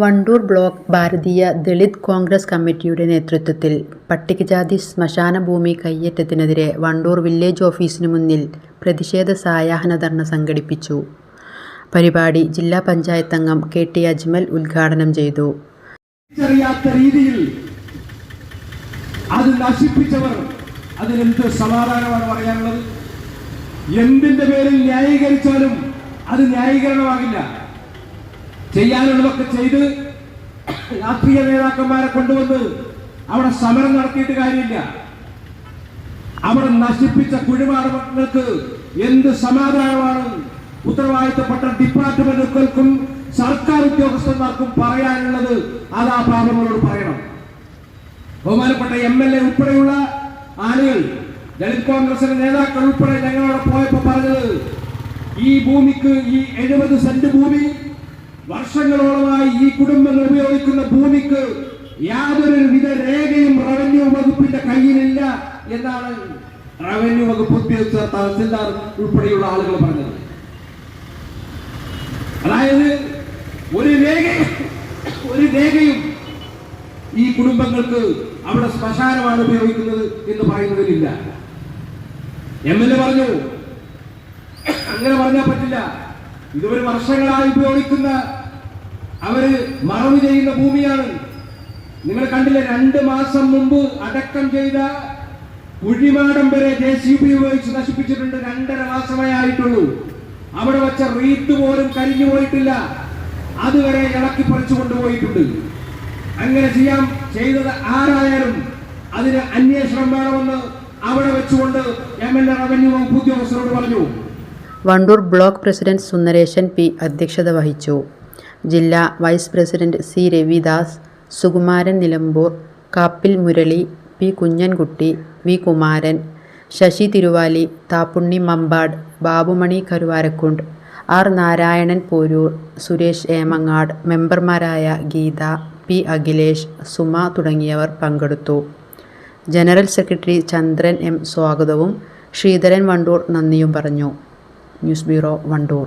Wandoor block Bharatiya Dalit Congress കമ്മിറ്റിയുടെ നേതൃത്വത്തിൽ പട്ടികജാതി ശ്മശാന ഭൂമി കയ്യേറ്റത്തിനെതിരെ വണ്ടൂർ വില്ലേജ് ഓഫീസിന് മുന്നിൽ പ്രതിഷേധ സായാഹ്ന ധർണ സംഘടിപ്പിച്ചു. പരിപാടി ജില്ലാ പഞ്ചായത്ത് അംഗം കെ ടി അജ്മൽ ഉദ്ഘാടനം ചെയ്തു. രീതിയിൽ അത് നശിപ്പിച്ചവർ അതിനെന്ത് സമാധാനമാണ് പറയാനുള്ളത്? എന്തിന്റെ പേരിൽ ന്യായീകരിച്ചാലും അത് ന്യായീകരണമാകില്ല. ചെയ്യാനുള്ളതൊക്കെ ചെയ്ത് രാഷ്ട്രീയ നേതാക്കന്മാരെ കൊണ്ടുവന്ന് അവിടെ സമരം നടത്തിയിട്ട് കാര്യമില്ല. അവിടെ നശിപ്പിച്ച കുഴിമാടങ്ങൾക്ക് എന്ത് സമാധാനമാണ്? ഉത്തരവാദിത്തപ്പെട്ട ഡിപ്പാർട്ട്മെന്റുകൾക്കും സർക്കാർ ഉദ്യോഗസ്ഥന്മാർക്കും പറയാനുള്ളത് അത് ആ പാപങ്ങളോട് പറയണം. ബഹുമാനപ്പെട്ട എം എൽ എ ഉൾപ്പെടെയുള്ള ആളുകൾ ദളിത് കോൺഗ്രസിന്റെ നേതാക്കൾ ഉൾപ്പെടെ ഞങ്ങളവിടെ പോയപ്പോ പറഞ്ഞത് ഈ ഭൂമിക്ക് ഈ എഴുപത് സെന്റ് ഭൂമി വർഷങ്ങളോളമായി ഈ കുടുംബങ്ങൾ ഉപയോഗിക്കുന്ന ഭൂമിക്ക് യാതൊരു വിധ രേഖയും റവന്യൂ വകുപ്പിന്റെ കയ്യിലില്ല എന്നാണ് റവന്യൂ വകുപ്പ് ഉദ്യോഗസ്ഥർ തഹസിൽദാർ ഉൾപ്പെടെയുള്ള ആളുകൾ പറഞ്ഞത്. അതായത് ഒരു രേഖയും ഒരു രേഖയും ഈ കുടുംബങ്ങൾക്ക് അവിടെ ശ്മശാനമാണ് ഉപയോഗിക്കുന്നത് എന്ന് പറയുന്നതിലില്ല. എം എൽ എ പറഞ്ഞു അങ്ങനെ പറഞ്ഞാൽ പറ്റില്ല. ഇതൊരു വർഷങ്ങളായി ഉപയോഗിക്കുന്ന അവർ മറവ് ചെയ്യുന്ന ഭൂമിയാണ്. നിങ്ങൾ കണ്ടില്ലേ രണ്ട് മാസം മുമ്പ് അടക്കം ചെയ്ത കുഴിമാടം വരെ ജെ സി ബി ഉപയോഗിച്ച് നശിപ്പിച്ചിട്ടുണ്ട്. രണ്ടര മാസമേ ആയിട്ടുള്ളൂ. അവിടെ വച്ച റീത്ത് പോലും കരിഞ്ഞു പോയിട്ടില്ല. അതുവരെ ഇളക്കി പറിച്ചു കൊണ്ടുപോയിട്ടുണ്ട്. അങ്ങനെ ചെയ്യാം ചെയ്തത് ആരായാലും അതിന് അന്വേഷണം വേണമെന്ന് അവിടെ വെച്ചുകൊണ്ട് എം എൽ എ റവന്യൂ വകുപ്പ് ഉദ്യോഗസ്ഥരോട് പറഞ്ഞു. Wandoor block president Sundaresan P അധ്യക്ഷത വഹിച്ചു. ജില്ലാ vice president C Ravidas Sukumaran Nilambur Kappil Murali P Kunhankutty V Kumaran Sasi Thiruvali Thapunni Mambad Babumani Karuvarakundu R Narayanan Poroor Suresh Emangad മെമ്പർമാരായ Geetha P Akhilesh Suma തുടങ്ങിയവർ പങ്കെടുത്തു. General secretary ചന്ദ്രൻ M സ്വാഗതവും ശ്രീധരൻ വണ്ടൂർ നന്ദിയും പറഞ്ഞു. News bureau Wandoor.